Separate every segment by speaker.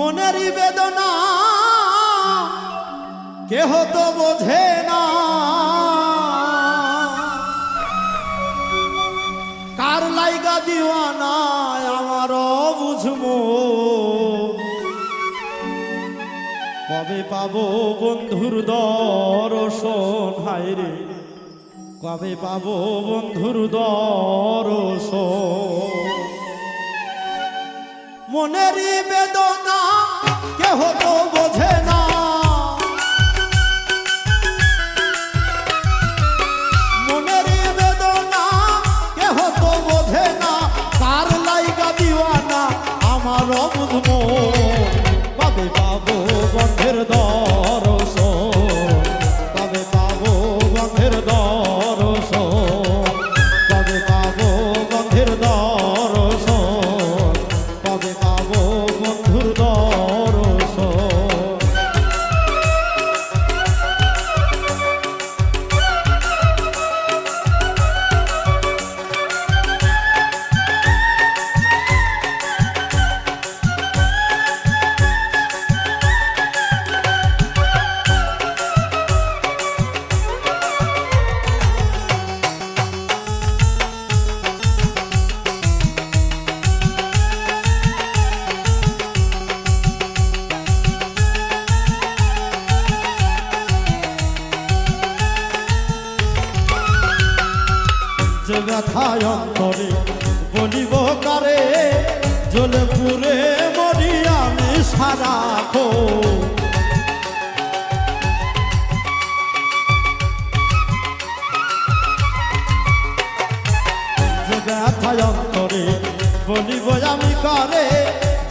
Speaker 1: মনেরই বেদনা, কেহ তো বোঝে না। কার লাইগা দিওয়ানা আমারও বুঝব। কবে পাবো বন্ধুর দর্শন? হায়রে কবে পাবো বন্ধুর দর্শন? মনেরই কেহ তো বোঝে না। মনেরই বেদনা কেহ তো বোঝে না। কার লাইগা দিওয়ানা আমারও বুঝব কবে পাবো বন্ধের দর্শন। কবে পাবো বন্ধের দর্শন। ব্যথায় অন্তরে বলিব কারে জলে পুরে মরি আমি যে ব্যথায় অন্তরে বলিব আমি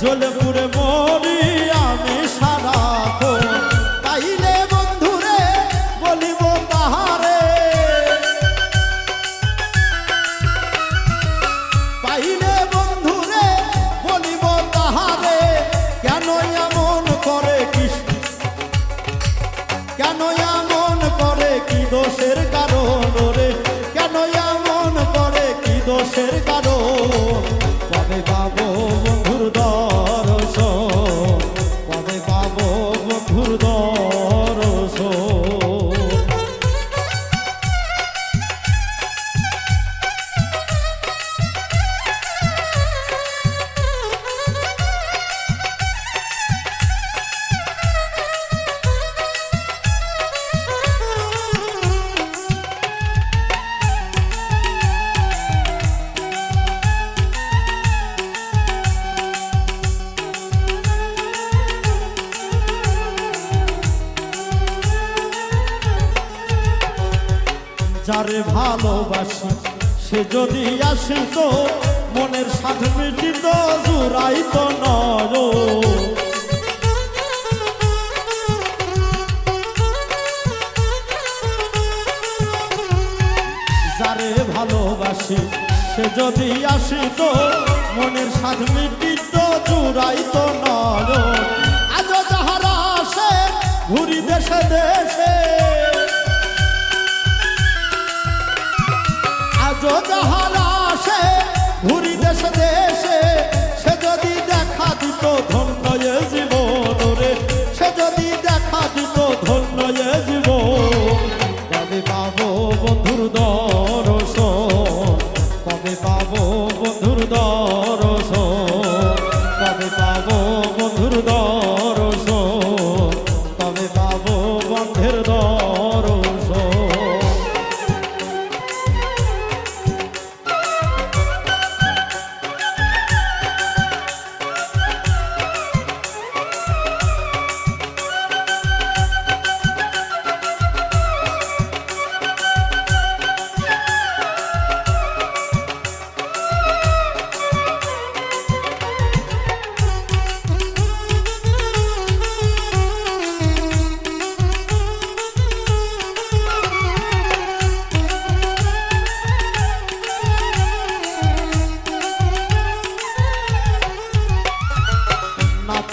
Speaker 1: জলে পুরে যারে ভালোবাসি, সে যদি আসে তো মনের সাথে মিটিত, জুড়াই তো নয়। যারে ভালোবাসি, সে যদি আসে তো মনের সাথে মিটিত, জুড়াই তো নয়। আজ যাহারা আসে, ঘুরি দেশে দেশে আজও যাহারা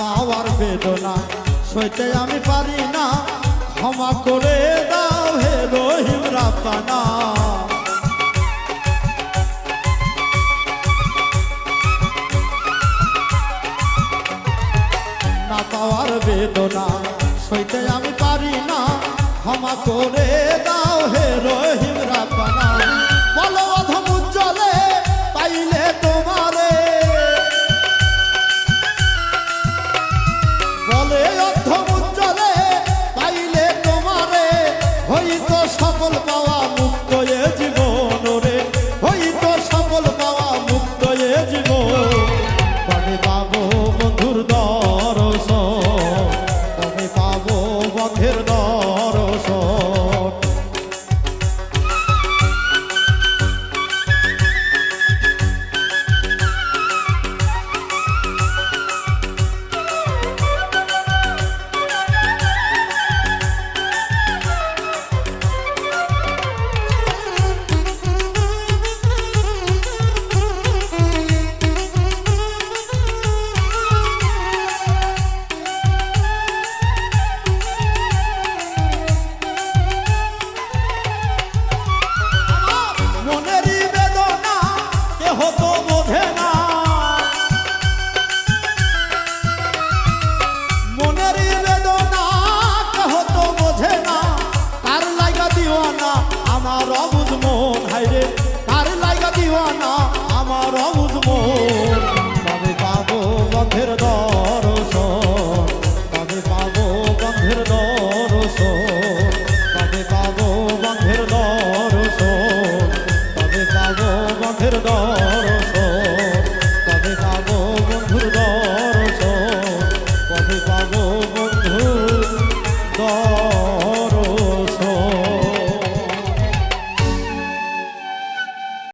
Speaker 1: পাওয়ার বেদনা, সইতে আমি পারি না। ক্ষমা করে দাও হে রহিম রাপানা না পাওয়ার বেদনা, সইতে আমি পারি না। ক্ষমা করে দাও হে রহিম বলো no, no.